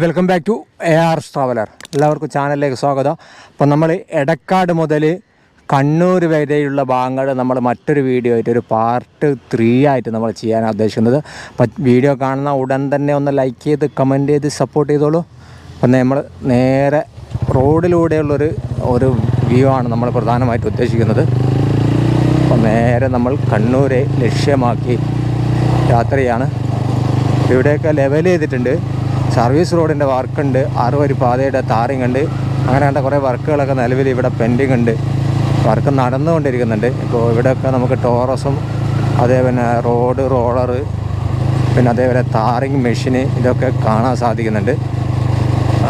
Welcome back to A R traveller എല്ലാവർക്കും ചാനലിലേക്ക് സ്വാഗതം. അപ്പോൾ നമ്മൾ എടക്കാട് മുതൽ കണ്ണൂർ വരെയുള്ള ഭാഗങ്ങൾ നമ്മൾ മറ്റൊരു വീഡിയോ ആയിട്ട് ഒരു പാർട്ട് ത്രീ ആയിട്ട് നമ്മൾ ചെയ്യാൻ ഉദ്ദേശിക്കുന്നത്. അപ്പോൾ വീഡിയോ കാണുന്ന ഉടൻ തന്നെ ഒന്ന് ലൈക്ക് ചെയ്ത് കമന്റ് ചെയ്ത് സപ്പോർട്ട് ചെയ്തോളൂ. അപ്പം നമ്മൾ നേരെ റോഡിലൂടെയുള്ളൊരു ഒരു വ്യൂ ആണ് നമ്മൾ പ്രധാനമായിട്ട് ഉദ്ദേശിക്കുന്നത്. അപ്പം നേരെ നമ്മൾ കണ്ണൂരെ ലക്ഷ്യമാക്കി യാത്രയാണ്. ഇവിടെയൊക്കെ ലെവൽ ചെയ്തിട്ടുണ്ട്. സർവീസ് റോഡിന്റെ വർക്കുണ്ട് ആറുവരി പാതയുടെ താറിങ് ഉണ്ട്. അങ്ങനെ കണ്ട കുറേ വർക്കുകളൊക്കെ നിലവിൽ ഇവിടെ പെൻഡിങ് ഉണ്ട്. വർക്ക് നടന്നുകൊണ്ടിരിക്കുന്നുണ്ട്. ഇപ്പോൾ ഇവിടെയൊക്കെ നമുക്ക് ടോറസും അതേ റോഡ് റോളർ പിന്നെ അതേപോലെ താറിങ് മെഷീന് ഇതൊക്കെ കാണാൻ സാധിക്കുന്നുണ്ട്.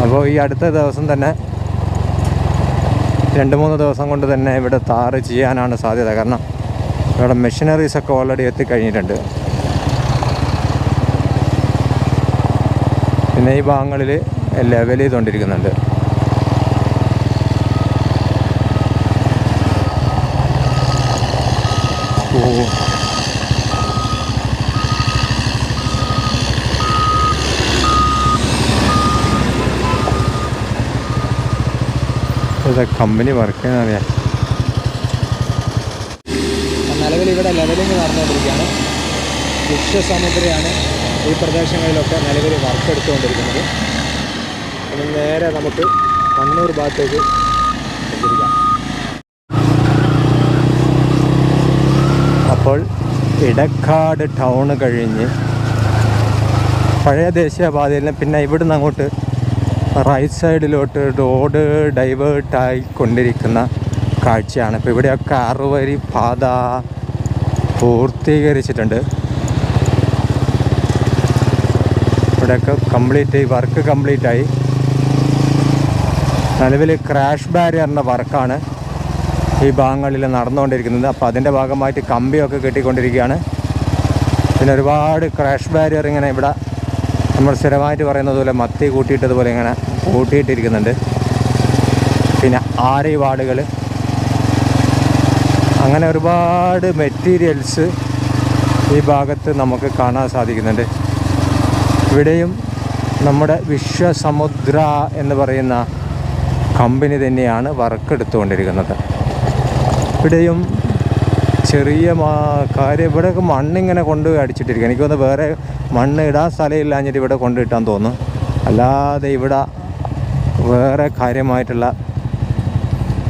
അപ്പോൾ ഈ അടുത്ത ദിവസം തന്നെ രണ്ട് മൂന്ന് ദിവസം കൊണ്ട് തന്നെ ഇവിടെ താറ് ചെയ്യാനാണ് സാധ്യത. കാരണം ഇവിടെ മെഷീനറീസൊക്കെ ഓൾറെഡി എത്തിക്കഴിഞ്ഞിട്ടുണ്ട്. പിന്നെ ഭാഗങ്ങളിൽ ലെവൽ ചെയ്തുകൊണ്ടിരിക്കുന്നുണ്ട് കമ്പനി വർക്ക് ചെയ്യുന്നറിയാം നിലവിൽ ഇവിടെ ലെവലിംഗ് നടന്നുകൊണ്ടിരിക്കുകയാണ്. വിശ്വസമുദ്രയാണ്. ഈ പ്രദേശങ്ങളിലൊക്കെ നിലവിൽ വർക്ക് എടുത്തുകൊണ്ടിരിക്കുന്നത് ഇനി നേരെ നമുക്ക് കണ്ണൂർ ഭാഗത്തേക്ക് സഞ്ചരിക്കാം അപ്പോൾ ഇടക്കാട് ടൗണ് കഴിഞ്ഞ് പഴയ ദേശീയപാതയിൽ പിന്നെ ഇവിടുന്ന് അങ്ങോട്ട് റൈറ്റ് സൈഡിലോട്ട് റോഡ് ഡൈവേർട്ടായി കൊണ്ടിരിക്കുന്ന കാഴ്ചയാണ്. ഇപ്പോൾ ഇവിടെയൊക്കെ അറുവരി പാത പൂർത്തീകരിച്ചിട്ടുണ്ട്. ഇവിടെയൊക്കെ കംപ്ലീറ്റ് ആയി വർക്ക് കംപ്ലീറ്റ് ആയി. നിലവിൽ ക്രാഷ് ബാരിയറിന്റെ വർക്കാണ് ഈ ഭാഗങ്ങളിൽ നടന്നുകൊണ്ടിരിക്കുന്നത്. അപ്പോൾ അതിന്റെ ഭാഗമായിട്ട് കമ്പിയൊക്കെ കെട്ടിക്കൊണ്ടിരിക്കുകയാണ്. പിന്നെ ഒരുപാട് ക്രാഷ് ബാരിയർ ഇങ്ങനെ ഇവിടെ നമ്മൾ സ്ഥിരമായിട്ട് പറയുന്നത് പോലെ മത്തി കൂട്ടിയിട്ടതുപോലെ ഇങ്ങനെ കൂട്ടിയിട്ടിരിക്കുന്നുണ്ട്. പിന്നെ ആരി വാർഡുകൾ. അങ്ങനെ ഒരുപാട് മെറ്റീരിയൽസ് ഈ ഭാഗത്ത് നമുക്ക് കാണാൻ സാധിക്കുന്നുണ്ട്. ഇവിടെയും നമ്മുടെ വിശ്വസമുദ്ര എന്ന് പറയുന്ന കമ്പനി തന്നെയാണ് വർക്ക് എടുത്തുകൊണ്ടിരിക്കുന്നത്. ഇവിടെയും ചെറിയ കാര്യം ഇവിടെയൊക്കെ മണ്ണിങ്ങനെ കൊണ്ട് അടിച്ചിട്ടിരിക്കുക എനിക്ക് തോന്നുന്നു വേറെ മണ്ണ് ഇടാൻ സ്ഥലമില്ലാഞ്ഞിട്ട് ഇവിടെ കൊണ്ടിട്ടാൻ തോന്നുന്നു. അല്ലാതെ ഇവിടെ വേറെ കാര്യമായിട്ടുള്ള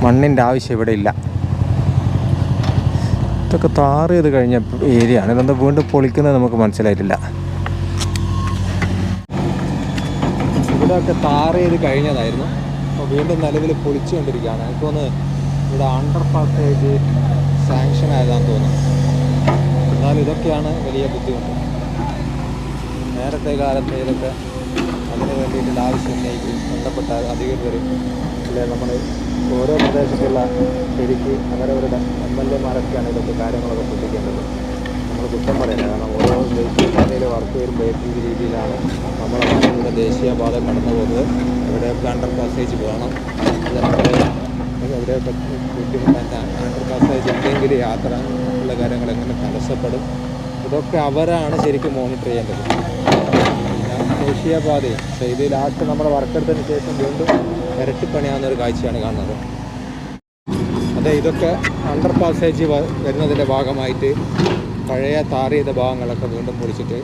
മണ്ണിന്റെ ആവശ്യം ഇവിടെ ഇല്ല. ഇതൊക്കെ താറ് ചെയ്ത് കഴിഞ്ഞ ഏരിയ ആണ് വീണ്ടും പൊളിക്കുന്നത് നമുക്ക് മനസ്സിലായിട്ടില്ല. ഇവിടെയൊക്കെ താറ് ചെയ്ത് കഴിഞ്ഞതായിരുന്നു. അപ്പോൾ വീണ്ടും നിലവിൽ പൊളിച്ചുകൊണ്ടിരിക്കുകയാണ്. എനിക്ക് തോന്നുന്നു ഇവിടെ അണ്ടർ പാസേജ് സാങ്ഷൻ ആയതാന്ന് തോന്നുന്നു. എന്നാൽ ഇതൊക്കെയാണ് വലിയ ബുദ്ധിമുട്ട്. നേരത്തെ കാലത്ത് ഇതൊക്കെ അതിന് വേണ്ടിയിട്ടുള്ള ആവശ്യം ഉന്നയിക്കും ബന്ധപ്പെട്ട അധികൃതരും അല്ലെ? നമ്മൾ ഓരോ പ്രദേശത്തുള്ള ശരിക്ക് അവരവരുടെ എം എൽ എമാരൊക്കെയാണ് ഇതൊക്കെ കാര്യങ്ങളൊക്കെ ശ്രദ്ധിക്കേണ്ടത് കുറ്റം പറയില്ല കാരണം ഓരോ ദേശീയപാതയിൽ വർക്ക് വരുമ്പോൾ ഈ രീതിയിലാണ് നമ്മളെ നാട്ടിലൂടെ ദേശീയപാത കടന്നു പോകുന്നത് ഇവിടെ അണ്ടർ പാസേജ് വേണം അവരെ എവിടെയൊക്കെ ബുദ്ധിമുട്ട് അണ്ടർ പാസേജ് ഇല്ലെങ്കിൽ യാത്ര ഉള്ള കാര്യങ്ങൾ എങ്ങനെ തടസ്സപ്പെടും? ഇതൊക്കെ അവരാണ് ശരിക്കും മോണിറ്റർ ചെയ്യേണ്ടത്. ദേശീയപാതയും പക്ഷേ ഇത് ലാസ്റ്റ് നമ്മുടെ വർക്കെടുത്തതിന് ശേഷം വീണ്ടും ഇരട്ടിപ്പണിയാവുന്ന ഒരു കാഴ്ചയാണ് കാണുന്നത്. അതെ ഇതൊക്കെ അണ്ടർ പാസേജ് വരുന്നതിന്റെ ഭാഗമായിട്ട് പഴയ താർ ചെയ്ത ഭാഗങ്ങളൊക്കെ വീണ്ടും പൊളിച്ചിട്ട്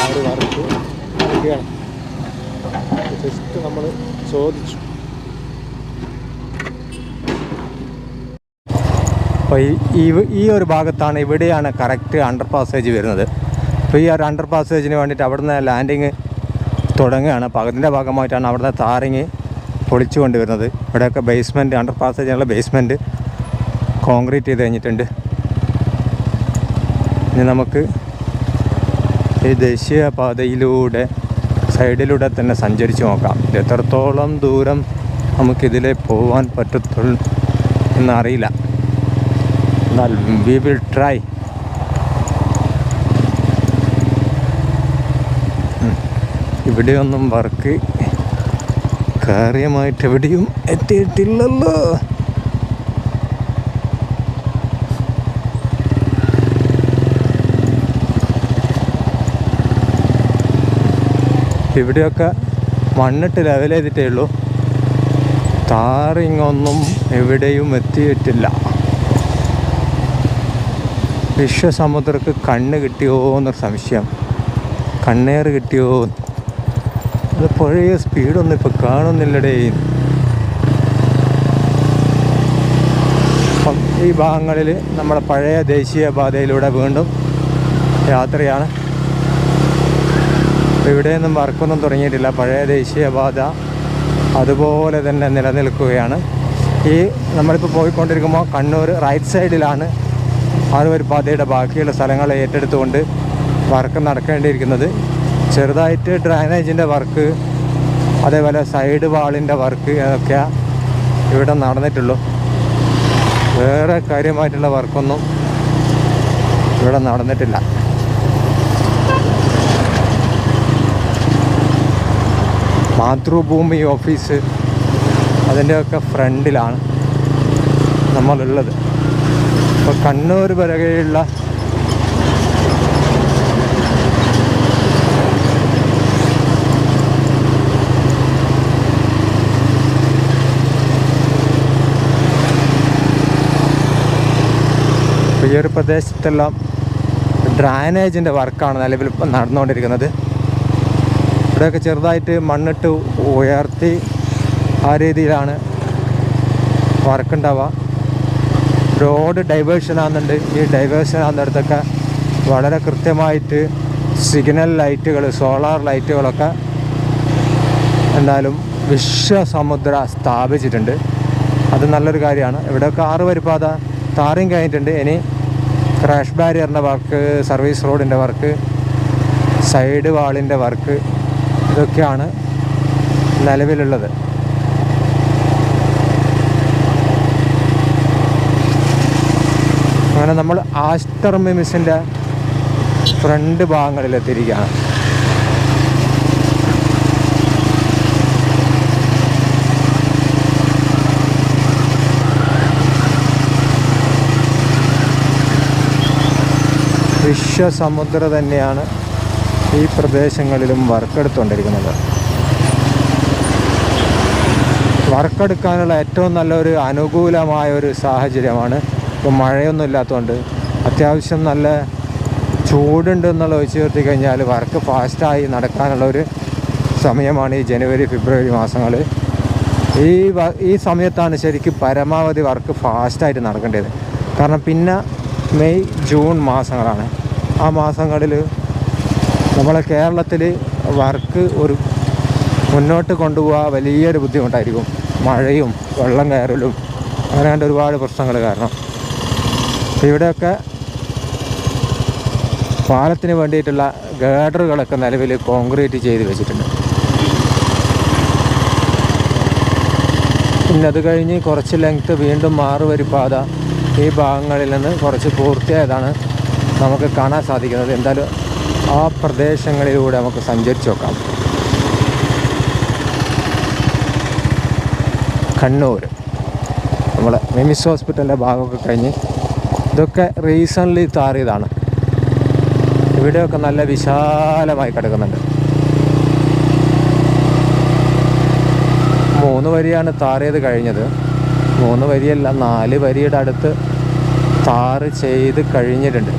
ആ ഒരു വർക്ക് നടക്കുകയാണ് ജസ്റ്റ് നമ്മൾ ചോദിച്ചു. അപ്പോൾ ഈ- ഈ ഒരു ഭാഗത്താണ് ഇവിടെയാണ് കറക്റ്റ് അണ്ടർ പാസേജ് വരുന്നത്. അപ്പോൾ ഈ ഒരു അണ്ടർ പാസേജിന് വേണ്ടിയിട്ട് അവിടുന്ന് ലാൻഡിങ് തുടങ്ങുകയാണ്. അപ്പോൾ അതിന്റെ ഭാഗമായിട്ടാണ് അവിടുന്ന് താറിങ് പൊളിച്ചു കൊണ്ടുവരുന്നത് ഇവിടെയൊക്കെ ബേസ്മെന്റ് അണ്ടർ പാസേജിനുള്ള ബേസ്മെന്റ് കോൺക്രീറ്റ് ചെയ്ത് കഴിഞ്ഞിട്ടുണ്ട്. ഇനി നമുക്ക് ഈ ദേശീയ പാതയിലൂടെ സൈഡിലൂടെ തന്നെ സഞ്ചരിച്ച് നോക്കാം. എത്രത്തോളം ദൂരം നമുക്കിതിലെ പോകാൻ പറ്റത്തുള്ളൂ എന്നറിയില്ല. എന്നാൽ വി വിൽ ട്രൈ ഇവിടെയൊന്നും വർക്ക് കാര്യമായിട്ട് എവിടെയും എത്തിയിട്ടില്ലല്ലോ. ഇവിടെയൊക്കെ മണ്ണിട്ട് ലെവൽ ചെയ്തിട്ടേ ഉള്ളൂ. താറിങ്ങൊന്നും എവിടെയും എത്തിയിട്ടില്ല. വിശ്വസമുദ്രക്ക് കണ്ണ് കിട്ടിയോ എന്നൊരു സംശയം. കണ്ണേറ് കിട്ടിയോ അത് പഴയ സ്പീഡൊന്നും ഇപ്പോൾ കാണുന്നില്ലടേ. ഈ ഭാഗങ്ങളിൽ നമ്മുടെ പഴയ ദേശീയപാതയിലൂടെ വീണ്ടും യാത്രയാണ്. അപ്പോൾ ഇവിടെയൊന്നും വർക്കൊന്നും തുടങ്ങിയിട്ടില്ല. പഴയ ദേശീയപാത അതുപോലെ തന്നെ നിലനിൽക്കുകയാണ്. ഈ നമ്മളിപ്പോൾ പോയിക്കൊണ്ടിരിക്കുമ്പോൾ കണ്ണൂർ റൈറ്റ് സൈഡിലാണ് ആറുവരി പാതയുടെ ബാക്കിയുള്ള സ്ഥലങ്ങൾ ഏറ്റെടുത്തുകൊണ്ട് വർക്ക് നടക്കേണ്ടിയിരിക്കുന്നത്. ചെറുതായിട്ട് ഡ്രൈനേജിന്റെ വർക്ക് അതേപോലെ സൈഡ് വാളിന്റെ വർക്ക് അതൊക്കെ ഇവിടെ നടന്നിട്ടുള്ളൂ. വേറെ കാര്യമായിട്ടുള്ള വർക്കൊന്നും ഇവിടെ നടന്നിട്ടില്ല. മാതൃഭൂമി ഓഫീസ് അതിന്റെയൊക്കെ ഫ്രണ്ടിലാണ് നമ്മളുള്ളത്. ഇപ്പോൾ കണ്ണൂർ വരകയുള്ള ഈ ഒരു പ്രദേശത്തെല്ലാം ഡ്രൈനേജിന്റെ വർക്കാണ് നിലവിൽ ഇപ്പം നടന്നുകൊണ്ടിരിക്കുന്നത്. ഇവിടെയൊക്കെ ചെറുതായിട്ട് മണ്ണിട്ട് ഉയർത്തി ആ രീതിയിലാണ് വർക്കുണ്ടാവുക റോഡ് ഡൈവേഴ്ഷൻ ആകുന്നുണ്ട് ഈ ഡൈവേർഷൻ ആകുന്നിടത്തൊക്കെ വളരെ കൃത്യമായിട്ട് സിഗ്നൽ ലൈറ്റുകൾ സോളാർ ലൈറ്റുകളൊക്കെ എന്തായാലും വിശ്വസമുദ്ര സ്ഥാപിച്ചിട്ടുണ്ട്. അത് നല്ലൊരു കാര്യമാണ്. ഇവിടെയൊക്കെ ആറ് വരിപ്പാത താറിയും കഴിഞ്ഞിട്ടുണ്ട്. ഇനി ക്രാഷ് ബാരിയറിന്റെ വർക്ക് സർവീസ് റോഡിന്റെ വർക്ക് സൈഡ് വാളിന്റെ വർക്ക് ഇതൊക്കെയാണ് നിലവിലുള്ളത്. അങ്ങനെ നമ്മൾ ആസ്റ്റർ മിമിസിന്റെ ഫ്രണ്ട് ഭാഗങ്ങളിലെത്തിയിരിക്കുകയാണ്. വിശ്വസമുദ്ര തന്നെയാണ് ഈ പ്രദേശങ്ങളിലും വർക്കെടുത്തുകൊണ്ടിരിക്കുന്നത്. വർക്കെടുക്കാനുള്ള ഏറ്റവും നല്ലൊരു അനുകൂലമായ ഒരു സാഹചര്യമാണ്. ഇപ്പോൾ മഴയൊന്നും ഇല്ലാത്തതുകൊണ്ട് അത്യാവശ്യം നല്ല ചൂടുണ്ട് എന്നുള്ള വെച്ച് നിർത്തി കഴിഞ്ഞാൽ വർക്ക് ഫാസ്റ്റായി നടക്കാനുള്ള ഒരു സമയമാണ് ഈ ജനുവരി ഫെബ്രുവരി മാസങ്ങൾ ഈ ഈ സമയത്താണ് ശരിക്കും പരമാവധി വർക്ക് ഫാസ്റ്റായിട്ട് നടക്കേണ്ടത്. കാരണം പിന്നെ മെയ് ജൂൺ മാസങ്ങളാണ്. ആ മാസങ്ങളിൽ നമ്മളെ കേരളത്തിൽ വർക്ക് ഒരു മുന്നോട്ട് കൊണ്ടുപോകാൻ വലിയൊരു ബുദ്ധിമുട്ടായിരിക്കും. മഴയും വെള്ളം കയറലും അങ്ങനെ കണ്ട് ഒരുപാട് പ്രശ്നങ്ങൾ കാരണം. ഇവിടെയൊക്കെ പാലത്തിന് വേണ്ടിയിട്ടുള്ള ഗേഡറുകളൊക്കെ നിലവിൽ കോൺക്രീറ്റ് ചെയ്ത് വെച്ചിട്ടുണ്ട്. പിന്നെ അത് കഴിഞ്ഞ് കുറച്ച് ലെങ്ത്ത് വീണ്ടും മാറുവരിപ്പാത ഈ ഭാഗങ്ങളിൽ നിന്ന് കുറച്ച് പൂർത്തിയായതാണ് നമുക്ക് കാണാൻ സാധിക്കുന്നത്. എന്തായാലും ആ പ്രദേശങ്ങളിലൂടെ നമുക്ക് സഞ്ചരിച്ചു നോക്കാം. കണ്ണൂർ. നമ്മൾ മിമിസ് ഹോസ്പിറ്റലിന്റെ ഭാഗമൊക്കെ കഴിഞ്ഞ് ഇതൊക്കെ റീസൺലി താറിയതാണ്. ഇവിടെയൊക്കെ നല്ല വിശാലമായി കിടക്കുന്നുണ്ട്. മൂന്ന് വരിയാണ് താറിയത് കഴിഞ്ഞത്. മൂന്ന് വരിയല്ല നാല് വരിയുടെ അടുത്ത് താറ് ചെയ്ത് കഴിഞ്ഞിട്ടുണ്ട്.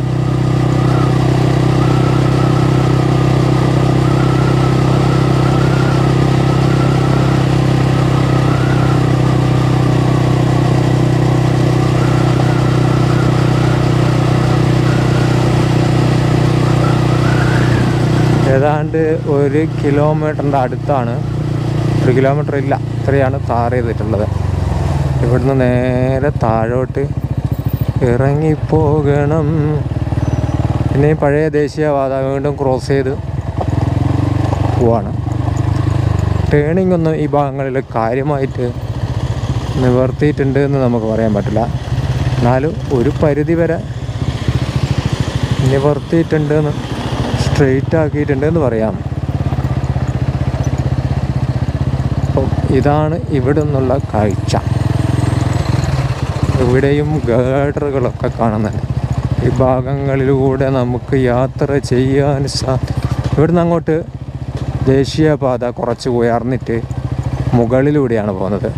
ഏതാണ്ട് ഒരു കിലോമീറ്ററിന്റെ അടുത്താണ്. ഒരു കിലോമീറ്റർ ഇല്ല. ഇത്രയാണ് താർ ചെയ്തിട്ടുള്ളത്. ഇവിടുന്ന് നേരെ താഴോട്ട് ഇറങ്ങിപ്പോകണം. പിന്നെ പഴയ ദേശീയപാത വീണ്ടും ക്രോസ് ചെയ്ത് പോവാണ്. ടേണിംഗ് ഒന്നും ഈ ഭാഗങ്ങളിൽ കാര്യമായിട്ട് നിവർത്തിയിട്ടുണ്ട് എന്ന് നമുക്ക് പറയാൻ പറ്റില്ല. എന്നാലും ഒരു പരിധി വരെ നിവർത്തിയിട്ടുണ്ട് എന്ന് സ്ട്രെയിറ്റ് ആക്കിയിട്ടുണ്ട് എന്ന് പറയാം. അപ്പം ഇതാണ് ഇവിടെ നിന്നുള്ള കാഴ്ച. ഇവിടെയും ഗേഡറുകളൊക്കെ കാണുന്നുണ്ട്. ഈ ഭാഗങ്ങളിലൂടെ നമുക്ക് യാത്ര ചെയ്യാൻ സാധിക്കും. ഇവിടുന്ന് അങ്ങോട്ട് ദേശീയപാത കുറച്ച് ഉയർന്നിട്ട് മുകളിലൂടെയാണ് പോകുന്നത്.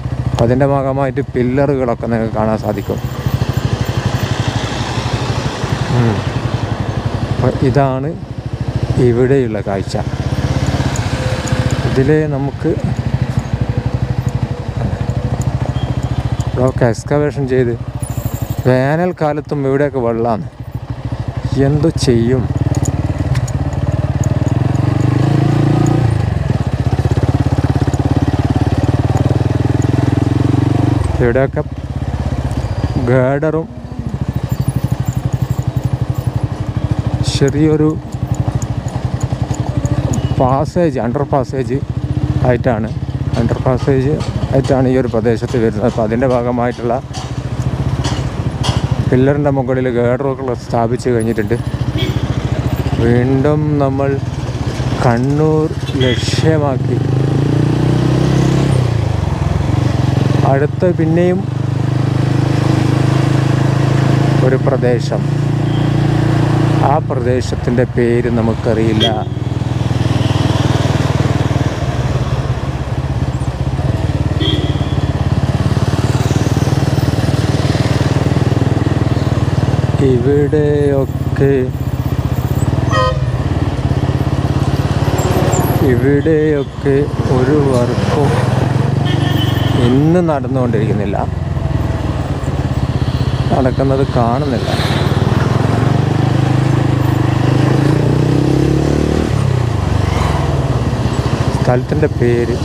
അതിന്റെ ഭാഗമായിട്ട് പില്ലറുകളൊക്കെ നിങ്ങൾക്ക് കാണാൻ സാധിക്കും. ഇതാണ് ഇവിടെയുള്ള കാഴ്ച. ഇതിൽ നമുക്ക് ഇവിടെയൊക്കെ എക്സ്കവേഷൻ ചെയ്ത് വേനൽക്കാലത്തും ഇവിടെയൊക്കെ വെള്ളമാണ് എന്തു ചെയ്യും? ഇവിടെയൊക്കെ ഗേഡറും ചെറിയൊരു പാസേജ് അണ്ടർ പാസേജ് ആയിട്ടാണ്. അണ്ടർ പാസേജ് ആയിട്ടാണ് ഈ ഒരു പ്രദേശത്ത് വരുന്നത്. അപ്പോൾ അതിന്റെ ഭാഗമായിട്ടുള്ള പില്ലറിന്റെ മുകളിൽ ഗേഡറുകൾ സ്ഥാപിച്ച് കഴിഞ്ഞിട്ടുണ്ട്. വീണ്ടും നമ്മൾ കണ്ണൂർ ലക്ഷ്യമാക്കി. അടുത്ത പിന്നെയും ഒരു പ്രദേശം. ആ പ്രദേശത്തിന്റെ പേര് നമുക്കറിയില്ല. ഇവിടെയൊക്കെ ഇവിടെയൊക്കെ ഒരു വർക്കും ഇന്ന് നടന്നുകൊണ്ടിരിക്കുന്നില്ല. നടക്കുന്നത് കാണുന്നില്ല. സ്ഥലത്തിന്റെ പേര്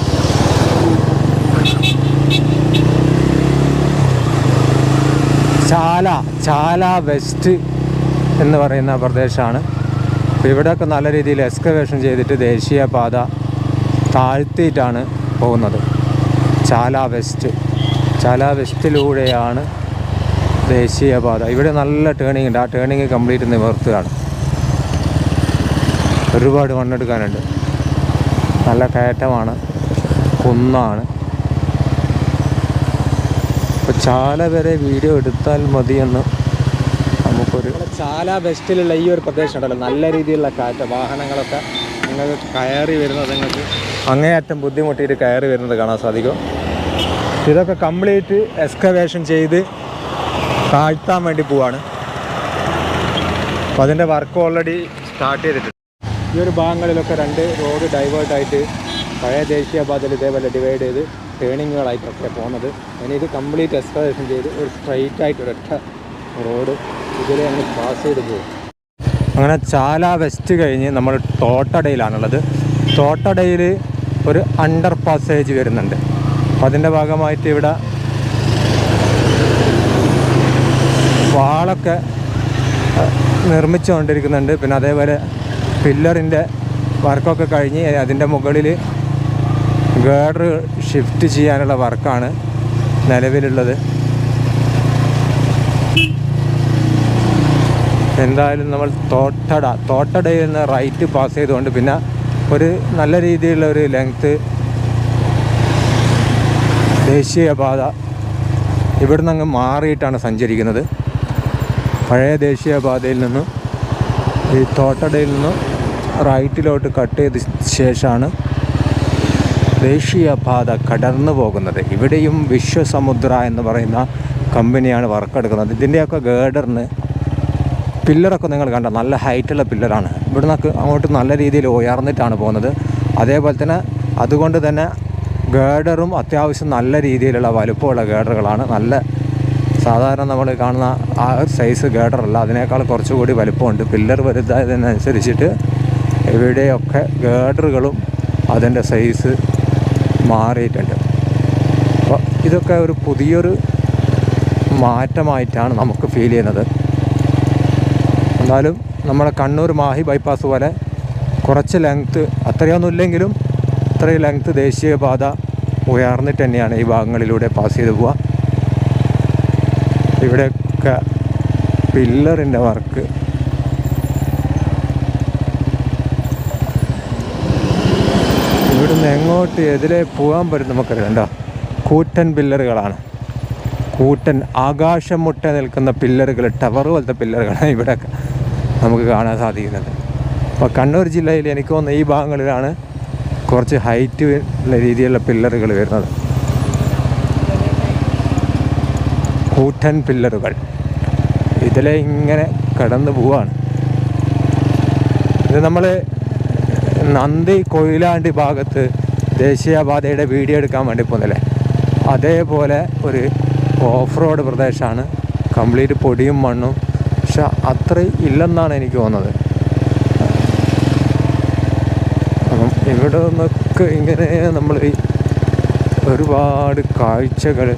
ചാല ചാല വെസ്റ്റ് എന്ന് പറയുന്ന പ്രദേശമാണ്. അപ്പോൾ ഇവിടെയൊക്കെ നല്ല രീതിയിൽ എക്സ്കവേഷൻ ചെയ്തിട്ട് ദേശീയപാത താഴ്ത്തിയിട്ടാണ് പോകുന്നത്. ചാല വെസ്റ്റ്. ചാല വെസ്റ്റിലൂടെയാണ് ദേശീയപാത ഇവിടെ നല്ല ടേണിംഗ് ഉണ്ട്. ആ ടേണിംഗ് കംപ്ലീറ്റ് നിവർത്തുകയാണ്. ഒരുപാട് മണ്ണെടുക്കാനുണ്ട്. നല്ല കയറ്റമാണ്. കുന്നാണ്. അപ്പോൾ ചാല വരെ വീഡിയോ എടുത്താൽ മതിയെന്ന് നമുക്കൊരു ചാല ബെസ്റ്റിലുള്ള ഈ ഒരു പ്രദേശം ഉണ്ടല്ലോ. നല്ല രീതിയിലുള്ള കാറ്റ് വാഹനങ്ങളൊക്കെ നിങ്ങൾ കയറി വരുന്നത് നിങ്ങൾക്ക് അങ്ങേയറ്റം ബുദ്ധിമുട്ടിയിട്ട് കയറി വരുന്നത് കാണാൻ സാധിക്കും. ഇതൊക്കെ കംപ്ലീറ്റ് എക്സ്കവേഷൻ ചെയ്ത് താഴ്ത്താൻ വേണ്ടി പോവാണ്. അപ്പോൾ അതിന്റെ വർക്ക് ഓൾറെഡി സ്റ്റാർട്ട് ചെയ്തിട്ടുണ്ട്. ഈ ഒരു ഭാഗങ്ങളിലൊക്കെ രണ്ട് റോഡ് ഡൈവേർട്ടായിട്ട് പഴയ ദേശീയപാതയിൽ ഇതേപോലെ ഡിവൈഡ് ചെയ്ത് ടേണിങ്ങുകളായിട്ടൊക്കെ പോകുന്നത് ഇനി ഇത് കംപ്ലീറ്റ് എക്സ്കവേഷൻ ചെയ്ത് ഒരു സ്ട്രൈറ്റ് ആയിട്ട് ഒരൊറ്റ റോഡ് ഇതിൽ ഞങ്ങൾ പാസ് ചെയ്ത് പോകും അങ്ങനെ ചാല വെസ്റ്റ് കഴിഞ്ഞ് നമ്മൾ തോട്ടടയിലാണുള്ളത്. തോട്ടടയിൽ ഒരു അണ്ടർ പാസേജ് വരുന്നുണ്ട്. അപ്പോൾ അതിന്റെ ഭാഗമായിട്ട് ഇവിടെ വാളൊക്കെ നിർമ്മിച്ചുകൊണ്ടിരിക്കുന്നുണ്ട്. പിന്നെ അതേപോലെ പില്ലറിന്റെ വർക്കൊക്കെ കഴിഞ്ഞ് അതിന്റെ മുകളിൽ ഗേഡർ ഷിഫ്റ്റ് ചെയ്യാനുള്ള വർക്കാണ് നിലവിലുള്ളത്. എന്തായാലും നമ്മൾ തോട്ടട തോട്ടടയിൽ നിന്ന് റൈറ്റ് പാസ് ചെയ്തുകൊണ്ട് പിന്നെ ഒരു നല്ല രീതിയിലുള്ള ഒരു ലെങ്ത്ത് ദേശീയപാത ഇവിടുന്ന് അങ്ങ് മാറിയിട്ടാണ് സഞ്ചരിക്കുന്നത്. പഴയ ദേശീയപാതയിൽ നിന്നും ഈ തോട്ടടയിൽ നിന്നും റൈറ്റിലോട്ട് കട്ട് ചെയ്ത ശേഷമാണ് ദേശീയപാത കടന്നു പോകുന്നത്. ഇവിടെയും വിശ്വസമുദ്ര എന്ന് പറയുന്ന കമ്പനിയാണ് വർക്കെടുക്കുന്നത് ഇതിന്റെയൊക്കെ ഗേഡറിന് പില്ലറൊക്കെ നിങ്ങൾ കണ്ട നല്ല ഹൈറ്റുള്ള പില്ലറാണ്. ഇവിടെ നിന്നൊക്കെ അങ്ങോട്ട് നല്ല രീതിയിൽ ഉയർന്നിട്ടാണ് പോകുന്നത്. അതേപോലെ തന്നെ അതുകൊണ്ട് തന്നെ ഗേഡറും അത്യാവശ്യം നല്ല രീതിയിലുള്ള വലുപ്പമുള്ള ഗേഡറുകളാണ്. നല്ല സാധാരണ നമ്മൾ കാണുന്ന ആ സൈസ് ഗേഡറല്ല. അതിനേക്കാൾ കുറച്ചുകൂടി വലുപ്പമുണ്ട്. പില്ലർ വലുതായതിനനുസരിച്ചിട്ട് ഇവിടെയൊക്കെ ഗേഡറുകളും അതിന്റെ സൈസ് മാറിയിട്ടുണ്ട്. അപ്പോൾ ഇതൊക്കെ ഒരു പുതിയൊരു മാറ്റമായിട്ടാണ് നമുക്ക് ഫീൽ ചെയ്യുന്നത്. എന്നാലും നമ്മുടെ കണ്ണൂർ മാഹി ബൈപ്പാസ് പോലെ കുറച്ച് ലെങ്ത്ത് അത്രയൊന്നും ഇല്ലെങ്കിലും ഇത്രയും ലെങ്ത്ത് ദേശീയപാത ഉയർന്നിട്ട് തന്നെയാണ് ഈ ഭാഗങ്ങളിലൂടെ പാസ് ചെയ്ത് പോവുക. ഇവിടെയൊക്കെ പില്ലറിന്റെ വർക്ക് ഇവിടുന്ന് എങ്ങോട്ട് എതിരെ പോകാൻ പറ്റും നമുക്കറിയാം. കണ്ടോ? കൂറ്റൻ പില്ലറുകളാണ്. കൂറ്റൻ ആകാശം മുട്ട നിൽക്കുന്ന പില്ലറുകൾ ടവർ പോലത്തെ പില്ലറുകളാണ് ഇവിടെ നമുക്ക് കാണാൻ സാധിക്കുന്നത്. അപ്പോൾ കണ്ണൂർ ജില്ലയിൽ എനിക്ക് തോന്നുന്നു ഈ ഭാഗങ്ങളിലാണ് കുറച്ച് ഹൈറ്റ് ഉള്ള രീതിയിലുള്ള പില്ലറുകൾ വരുന്നത്. കൂറ്റൻ പില്ലറുകൾ. ഇതിലെ ഇങ്ങനെ കടന്നു പോവാണ്. ഇത് നമ്മൾ നന്ദി കൊയിലാണ്ടി ഭാഗത്ത് ദേശീയപാതയുടെ വീഡിയോ എടുക്കാൻ വേണ്ടി പോകുന്നില്ലേ അതേപോലെ ഒരു ഓഫ് റോഡ് പ്രദേശമാണ്. കംപ്ലീറ്റ് പൊടിയും മണ്ണും. പക്ഷെ അത്ര ഇല്ലെന്നാണ് എനിക്ക് തോന്നുന്നത്. ഇവിടെ നിന്നൊക്കെ ഇങ്ങനെ നമ്മൾ ഈ ഒരുപാട് കാഴ്ചകൾ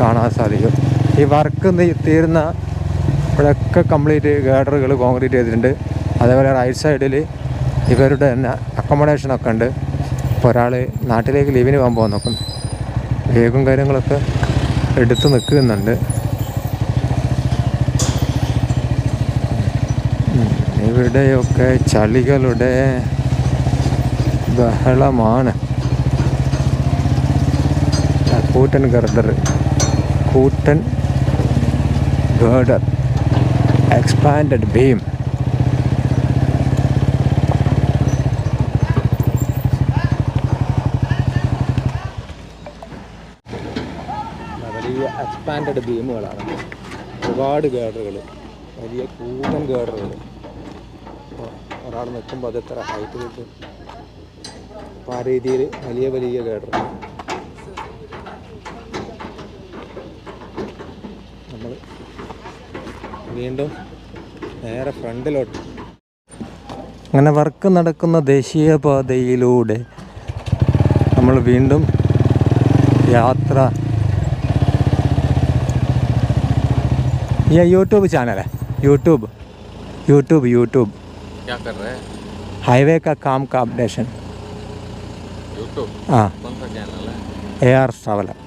കാണാൻ സാധിക്കും. ഈ വർക്ക് തീരുന്ന ഇവിടെയൊക്കെ കംപ്ലീറ്റ് ഗേഡറുകൾ കോൺക്രീറ്റ് ചെയ്തിട്ടുണ്ട്. അതേപോലെ റൈറ്റ് സൈഡിൽ ഇവരുടെ തന്നെ അക്കോമഡേഷനൊക്കെ ഉണ്ട്. ഒരാൾ നാട്ടിലേക്ക് ലീവിന് പോകാൻ പോകാൻ നോക്കുന്നു വേഗം കാര്യങ്ങളൊക്കെ എടുത്ത് നിൽക്കുന്നുണ്ട്. ഇവിടെയൊക്കെ ചളികളുടെ ബഹളമാണ്. കൂട്ടൻ ഗർഡർ കൂട്ടൻ ഗർഡർ എക്സ്പാൻഡഡ് ബീം വലിയ എക്സ്പാൻഡഡ് ബീമുകളാണ് ഒരുപാട് ഗേഡറുകൾ വലിയ കൂട്ടൻ ഗേഡറുകൾ ഒരാൾ നിൽക്കുമ്പോൾ അത് എത്ര ഹൈറ്റ് കിട്ടും അപ്പോൾ ആ രീതിയിൽ വലിയ വലിയ ഗേഡറുകൾ നമ്മൾ വീണ്ടും നേരെ ഫ്രണ്ടിലോട്ട്. അങ്ങനെ വർക്ക് നടക്കുന്ന ദേശീയപാതയിലൂടെ നമ്മൾ വീണ്ടും യാത്ര ये यूट्यूब चैनल है यूट्यूब यूट्यूब यूट्यूब क्या कर रहे हैं हाईवे का काम का अपडेशन यूट्यूब हाँ कौन सा चैनल है A R S traveller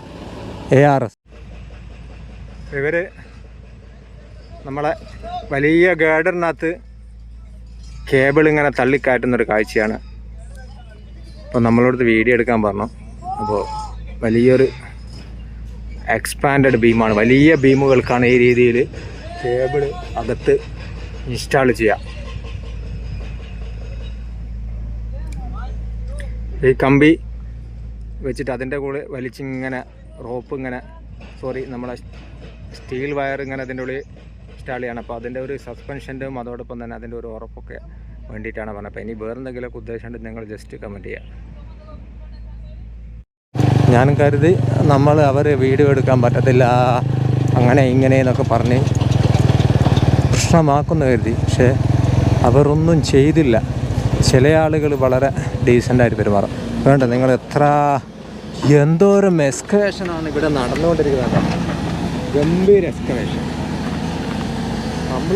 A R S ഇവർ നമ്മളെ വലിയ ഗേഡറിനകത്ത് കേബിൾ ഇങ്ങനെ തള്ളിക്കയറ്റുന്നൊരു കാഴ്ചയാണ് അപ്പോൾ നമ്മളോടത്ത് വീഡിയോ എടുക്കാൻ പറഞ്ഞു അപ്പോൾ വലിയൊരു എക്സ്പാൻഡഡ് ബീമാണ് വലിയ ബീമുകൾക്കാണ് ഈ രീതിയിൽ കേബിൾ അകത്ത് ഇൻസ്റ്റാൾ ചെയ്യാം ഈ കമ്പി വെച്ചിട്ട് അതിന്റെ കൂടെ വലിച്ചിങ്ങനെ റോപ്പ് ഇങ്ങനെ സോറി നമ്മളെ സ്റ്റീൽ വയർ ഇങ്ങനെ അതിന്റെ ഉള്ളിൽ ഇൻസ്റ്റാൾ ചെയ്യണം. അപ്പോൾ അതിന്റെ ഒരു സസ്പെൻഷന്റെയും അതോടൊപ്പം തന്നെ അതിന്റെ ഒരു ഉറപ്പൊക്കെ വേണ്ടിയിട്ടാണ് പറഞ്ഞത്. അപ്പോൾ ഇനി വേറെന്തെങ്കിലുമൊക്കെ ഉദ്ദേശമുണ്ടെങ്കിൽ ഉദ്ദേശമുണ്ട് നിങ്ങൾ ജസ്റ്റ് കമന്റ് ചെയ്യുക. ഞാൻ കരുതി നമ്മൾ അവർ വീഡിയോ എടുക്കാൻ പറ്റത്തില്ല അങ്ങനെ ഇങ്ങനെ എന്നൊക്കെ പറഞ്ഞ് പ്രശ്നമാക്കുന്നു കരുതി. പക്ഷേ അവരൊന്നും ചെയ്തില്ല. ചില ആളുകൾ വളരെ ഡീസന്റായിട്ട് പെരുമാറും. വേണ്ട നിങ്ങൾ എത്ര എന്തോരം എക്സ്കവേഷനാണ് ഇവിടെ നടന്നുകൊണ്ടിരിക്കുന്നത് ഗംഭീര എക്സ്കവേഷൻ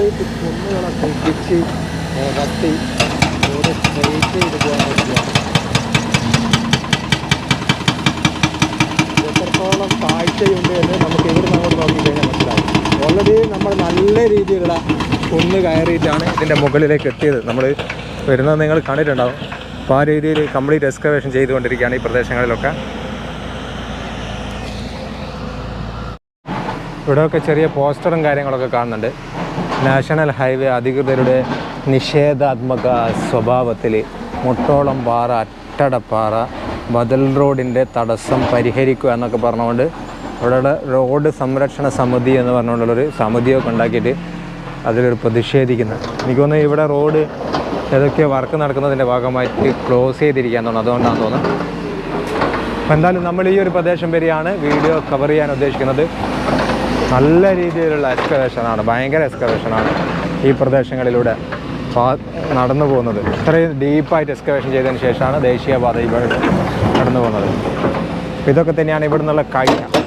ഈ കുന്നുകളൊക്കെ ഇടിച്ച് കത്തി റോഡ് ചെയ്ത് പോകാൻ എത്രത്തോളം താഴ്ചയുണ്ട് എന്ന് നമുക്ക് ഇവിടുന്ന് അങ്ങോട്ട് നോക്കിക്കഴിഞ്ഞാൽ മനസ്സിലാവും. ഓൾറെഡി നമ്മൾ നല്ല രീതിയിലുള്ള കുന്ന് കയറിയിട്ടാണ് ഇതിന്റെ മുകളിലേക്ക് എത്തിയത്. നമ്മൾ വരുന്നത് നിങ്ങൾ കണ്ടിട്ടുണ്ടാവും. അപ്പോൾ ആ രീതിയിൽ കംപ്ലീറ്റ് എക്സ്കവേഷൻ ചെയ്തുകൊണ്ടിരിക്കുകയാണ് ഈ പ്രദേശങ്ങളിലൊക്കെ. ഇവിടെയൊക്കെ ചെറിയ പോസ്റ്ററും കാര്യങ്ങളൊക്കെ കാണുന്നുണ്ട്. നാഷണൽ ഹൈവേ അധികൃതരുടെ നിഷേധാത്മക സ്വഭാവത്തിൽ മുട്ടോളം പാറ അട്ടടപ്പാറ ബദൽ റോഡിന്റെ തടസ്സം പരിഹരിക്കുക എന്നൊക്കെ പറഞ്ഞുകൊണ്ട് ഇവിടെ റോഡ് സംരക്ഷണ സമിതി എന്ന് പറഞ്ഞുകൊണ്ടുള്ളൊരു സമിതിയൊക്കെ ഉണ്ടാക്കിയിട്ട് അതിലൊരു പ്രതിഷേധിക്കുന്നത് എനിക്ക് തോന്നുന്നു ഇവിടെ റോഡ് ഏതൊക്കെ വർക്ക് നടക്കുന്നതിന്റെ ഭാഗമായിട്ട് ക്ലോസ് ചെയ്തിരിക്കാൻ തോന്നുന്നു. അതുകൊണ്ടാണ് തോന്നുന്നത്. അപ്പോൾ എന്തായാലും നമ്മൾ ഈ ഒരു പ്രദേശം വരെയാണ് വീഡിയോ കവർ ചെയ്യാൻ ഉദ്ദേശിക്കുന്നത്. നല്ല രീതിയിലുള്ള എക്സ്കവേഷനാണ് ഭയങ്കര എക്സ്കവേഷനാണ് ഈ പ്രദേശങ്ങളിലൂടെ. നടന്നു പോകുന്നത്. ഇത്രയും ഡീപ്പായിട്ട് എക്സ്കവേഷൻ ചെയ്തതിന് ശേഷമാണ് ദേശീയപാത ഇവിടെ നടന്നു പോകുന്നത്. ഇതൊക്കെ തന്നെയാണ് ഇവിടെ നിന്നുള്ള കാഴ്ച